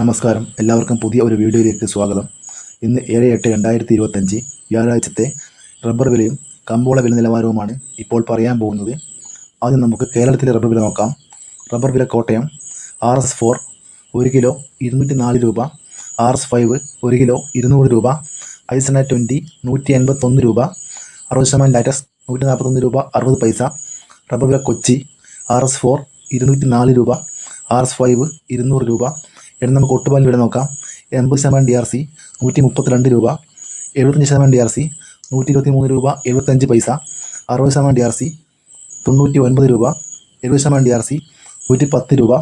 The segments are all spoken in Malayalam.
നമസ്കാരം. എല്ലാവർക്കും പുതിയ ഒരു വീഡിയോയിലേക്ക് സ്വാഗതം. ഇന്ന് ഏഴ് എട്ട് രണ്ടായിരത്തി ഇരുപത്തഞ്ച് വ്യാഴാഴ്ചത്തെ റബ്ബർ വിലയും കമ്പോള വില നിലവാരവുമാണ് ഇപ്പോൾ പറയാൻ പോകുന്നത്. ആദ്യം നമുക്ക് കേരളത്തിലെ റബ്ബർ വില നോക്കാം. റബ്ബർ വില കോട്ടയം ആർ എസ് ഫോർ ഒരു കിലോ ഇരുന്നൂറ്റി നാല് രൂപ ആർ എസ് ഫൈവ് ഒരു കിലോ ഇരുന്നൂറ് രൂപ ഐസന ട്വന്റി നൂറ്റി എൺപത്തൊന്ന് രൂപ അറുപത് ശതമാനം ലാറ്റസ് നൂറ്റി നാൽപ്പത്തൊന്ന് രൂപ അറുപത് പൈസ. റബ്ബർ വില കൊച്ചി ആർ എസ് ഫോർ ഇരുന്നൂറ്റി നാല് രൂപ ആർ എസ് ഫൈവ് ഇരുന്നൂറ് രൂപ ഇനി നമുക്ക് ഒട്ടുപാൽ വില നോക്കാം. എൺപത് ശതമാനം ഡി ആർ സി നൂറ്റി മുപ്പത്തിരണ്ട് രൂപ. എഴുപത്തഞ്ച് ശതമാനം ഡി ആർ സി നൂറ്റി ഇരുപത്തി മൂന്ന് രൂപ എഴുപത്തഞ്ച് പൈസ. അറുപത് ശതമാനം ഡി ആർ സി തൊണ്ണൂറ്റി ഒൻപത് രൂപ. എഴുപത് ശതമാനം ഡി ആർ സി നൂറ്റി പത്ത് രൂപ.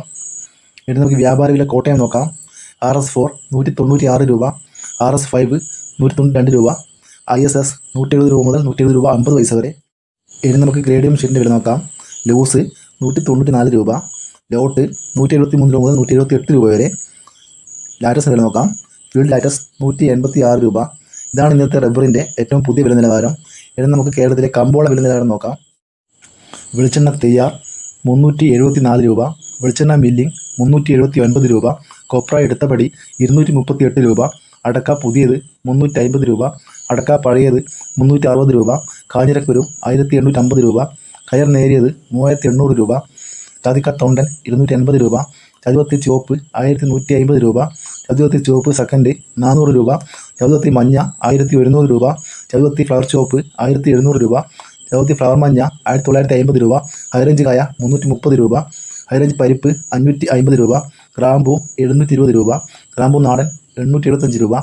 ഇനി നമുക്ക് വ്യാപാര വില കോട്ടയം നോക്കാം. ആർ എസ് ഫോർ നൂറ്റി തൊണ്ണൂറ്റി ആറ് രൂപ. ആർ എസ് ഫൈവ് നൂറ്റി തൊണ്ണൂറ്റി രണ്ട് രൂപ. ഐ എസ് എസ് നൂറ്റി എഴുപത് രൂപ മുതൽ നൂറ്റി എഴുപത് രൂപ അമ്പത് പൈസ വരെ. ഇനി നമുക്ക് ഗ്രേഡിയം ഷീറ്റിന്റെ വില നോക്കാം. ലൂസ് നൂറ്റി തൊണ്ണൂറ്റി നാല് രൂപ. ലോട്ട് നൂറ്റി എഴുപത്തി മൂന്ന് രൂപ മുതൽ നൂറ്റി എഴുപത്തി എട്ട് രൂപ വരെ. ലാറ്റസ് വില നോക്കാം. ഫീൽഡ് ലാറ്റസ് നൂറ്റി എൺപത്തി ആറ് രൂപ. ഇതാണ് ഇന്നത്തെ റബ്ബറിന്റെ ഏറ്റവും പുതിയ വില നിലവാരം. ഇനി നമുക്ക് കേരളത്തിലെ കമ്പോള വില നിലവാരം നോക്കാം. വെളിച്ചെണ്ണ തയ്യാർ മുന്നൂറ്റി എഴുപത്തി നാല് രൂപ. വെളിച്ചെണ്ണ മില്ലിംഗ് മുന്നൂറ്റി എഴുപത്തി ഒൻപത് രൂപ. കൊപ്ര എടുത്തപടി ഇരുന്നൂറ്റി മുപ്പത്തി എട്ട് രൂപ. അടക്ക പുതിയത് മുന്നൂറ്റി അൻപത് രൂപ. അടക്ക പഴയത് മുന്നൂറ്റി അറുപത് രൂപ. കാഞ്ഞിരക്കുരു ആയിരത്തി എണ്ണൂറ്റി അമ്പത് രൂപ. കയർ നേരിയത് മൂവായിരത്തി എണ്ണൂറ് രൂപ. ചതിക്ക തൊണ്ടൻ ഇരുന്നൂറ്റി അൻപത് രൂപ ചതുവത്തി ചുവപ്പ് ആയിരത്തി നൂറ്റി അമ്പത് രൂപ ചതുവത്തി ചുവപ്പ് സെക്കൻഡ് നാനൂറ് രൂപ ചതുവത്തി മഞ്ഞ ആയിരത്തി ഒരുന്നൂറ് രൂപ ചതുവത്തി ഫ്ലവർ ചുവപ്പ് ആയിരത്തി എഴുന്നൂറ് രൂപ ചതുവത്തി ഫ്ലവർ മഞ്ഞ ആയിരത്തി തൊള്ളായിരത്തി അമ്പത് രൂപ ഹൈറേഞ്ച് കായ മുന്നൂറ്റി മുപ്പത് രൂപ ഹൈറേഞ്ച് പരിപ്പ് അഞ്ഞൂറ്റി അമ്പത് രൂപ ഗ്രാമ്പൂ എഴുന്നൂറ്റി ഇരുപത് രൂപ ഗ്രാമ്പൂ നാടൻ എണ്ണൂറ്റി എഴുപത്തഞ്ച് രൂപ.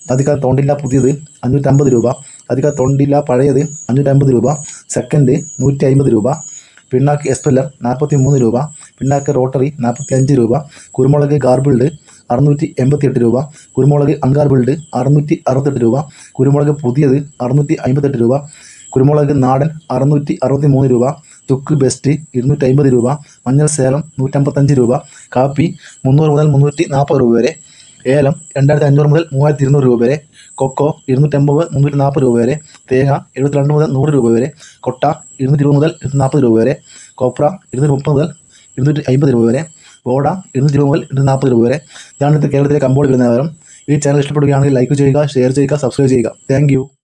അതിക്കാ തൊണ്ടില്ല പുതിയത് അഞ്ഞൂറ്റമ്പത് രൂപ അതിക്കാ തൊണ്ടില്ല പഴയത് അഞ്ഞൂറ്റമ്പത് രൂപ സെക്കൻഡ് നൂറ്റി അമ്പത് രൂപ പിണ്ണാക്ക് എസ്പെല്ലർ നാൽപ്പത്തി മൂന്ന് രൂപ പിണ്ണാക്ക് റോട്ടറി നാൽപ്പത്തി അഞ്ച് രൂപ കുരുമുളക് ഗാർബിൾഡ് അറുന്നൂറ്റി എൺപത്തി എട്ട് രൂപ കുരുമുളക് അങ്കാർബിൾഡ് അറുന്നൂറ്റി അറുപത്തെട്ട് രൂപ കുരുമുളക് പുതിയത് അറുന്നൂറ്റി അമ്പത്തെട്ട് രൂപ കുരുമുളക് നാടൻ അറുന്നൂറ്റി അറുപത്തി മൂന്ന് രൂപ തുക്ക് ബെസ്റ്റ് ഇരുന്നൂറ്റി അമ്പത് രൂപ മഞ്ഞൾ സേലം നൂറ്റമ്പത്തഞ്ച് രൂപ കാപ്പി മുന്നൂറ് മുതൽ മുന്നൂറ്റി നാൽപ്പത് രൂപ വരെ ഏലം രണ്ടായിരത്തി അഞ്ഞൂറ് മുതൽ മൂവായിരത്തി ഇരുന്നൂറ് രൂപ വരെ കൊക്കോ ഇരുന്നൂറ്റമ്പത് മുന്നൂറ്റി നാൽപ്പത് രൂപ വരെ തേങ്ങ എഴുപത്തിരണ്ട് മുതൽ നൂറ് രൂപ വരെ കൊട്ട ഇരുന്നൂറ്റി ഇരുപത് മുതൽ ഇരുന്നൂറ്റി നാൽപ്പത് രൂപ വരെ കോപ്ര ഇരുന്നൂറ്റി മുപ്പത് മുതൽ ഇരുന്നൂറ്റി അമ്പത് രൂപ വരെ ബോഡ ഇരുന്നൂറ്റി ഇരുപത് മുതൽ ഇരുന്നൂറ്റി നാൽപ്പത് രൂപ വരെ. ഇതാണ് കേരളത്തിലെ കമ്പോള വരുന്നവരും ഈ ചാനൽ ഇഷ്ടപ്പെടുകയാണെങ്കിൽ ലൈക്ക് ചെയ്യുക ഷെയർ ചെയ്യുക സബ്സ്ക്രൈബ് ചെയ്യുക. താങ്ക്